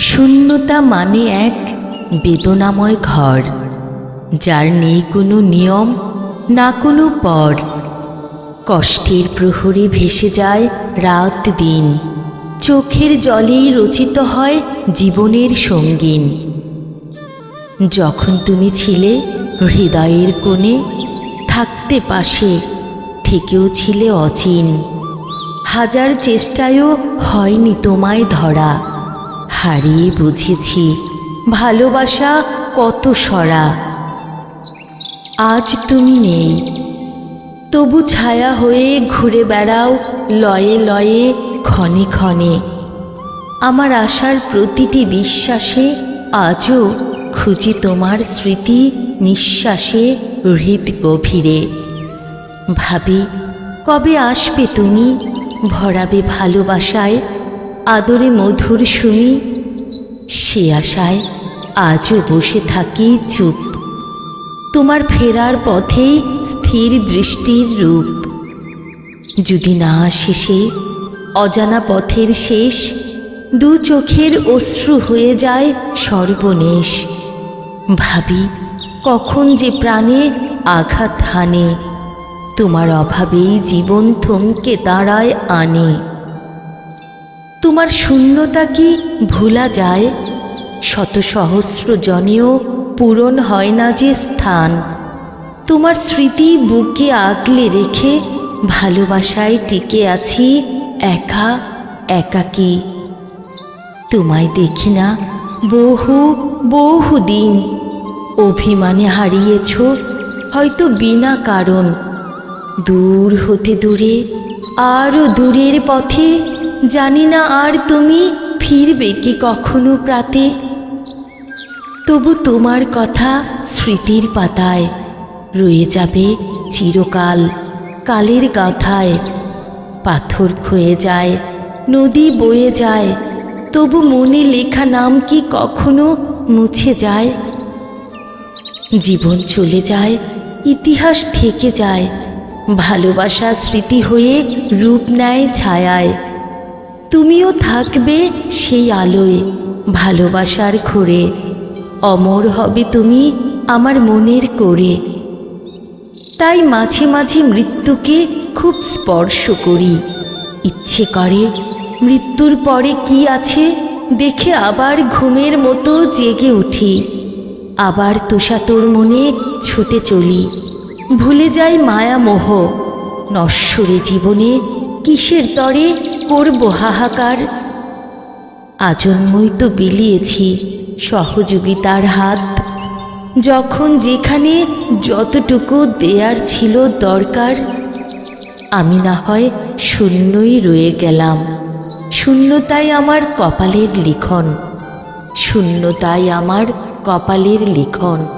শূন্যতা মানে এক বেদনাময় ঘর, যার নেই কোনো নিয়ম, না কোনো পর। কষ্টের প্রহরে ভেসে যায় রাত দিন, চোখের জলেই রচিত হয় জীবনের সঙ্গীন। যখন তুমি ছিলে হৃদয়ের কোণে, থাকতে পাশে থেকেও ছিলে অচিন। হাজার চেষ্টায়ও হয়নি তোমায় ধরা। হারিয়ে বুঝেছি ভালোবাসা কত সরা। আজ তুমি নেই। তবু ছায়া হয়ে ঘুরে বেড়াও লয়ে লয়ে, ক্ষণে ক্ষণে। আমার আশার প্রতিটি বিশ্বাসে আজও খুঁজি তোমার স্মৃতি নিঃশ্বাসে হৃদ গভীরে। ভাবি, কবে আসবে তুমি? ভরাবে ভালোবাসায় আদরে মধুর শুনি সে আশায় আজও বসে থাকি চুপ। তোমার ফেরার পথেই স্থির দৃষ্টির রূপ। যদি না সে অজানা পথের শেষ, দু চোখের অশ্রু হয়ে যায় সর্বনেশ। ভাবি, কখন যে প্রাণে আঘাত হানে, তোমার অভাবেই জীবন থমকে দাঁড়ায় আনে। তোমার শূন্যতা কি ভোলা যায়? শত সহস্র জনেও পূরণ হয় না যে স্থান। তোমার স্মৃতি বুকে আগলে রেখে ভালোবাসায় টিকে আছি একা, একাকী। তোমায় দেখি না, বহু বহু দিন অভিমানে হারিয়েছ, হয়তো বিনা কারণ। দূর হতে দূরে আরও দূরের পথে, জানি না আর তুমি ফিরবে কি কখনো প্রাতে। তবু তোমার কথা স্মৃতির পাতায়, রয়ে যাবে চিরকাল কালের গাথায়। পাথর ক্ষয়ে যায়, নদী বয়ে যায়, তবু মনে লেখা নাম কি কখনো মুছে যায়। জীবন চলে যায়, ইতিহাস থেকে যায়। ভালোবাসা স্মৃতি হয়ে রূপ নেয় ছায়ায়। তুমিও থাকবে সেই আলোয়, ভালোবাসার ঘোরে। অমর হবে তুমি আমার মনের করে। তাই মাঝে মাঝে মৃত্যুকে খুব স্পর্শ করি। ইচ্ছে করে, মৃত্যুর পরে কি আছে? দেখে আবার ঘুমের মতো জেগে উঠি। আবার তুষাতোর মনে ছুটে চলি। ভুলে যাই মায়া মোহ। নশ্বরে জীবনে কিসের তরে করব হাহাকার? আজন্মই তো বিলিয়েছি সহযোগিতার হাত। যখন যেখানে যতটুকু দেয়ার ছিল দরকার, আমি না হয় শূন্যই রয়ে গেলাম। শূন্যতাই আমার কপালের লিখন। শূন্যতাই আমার কপালের লিখন।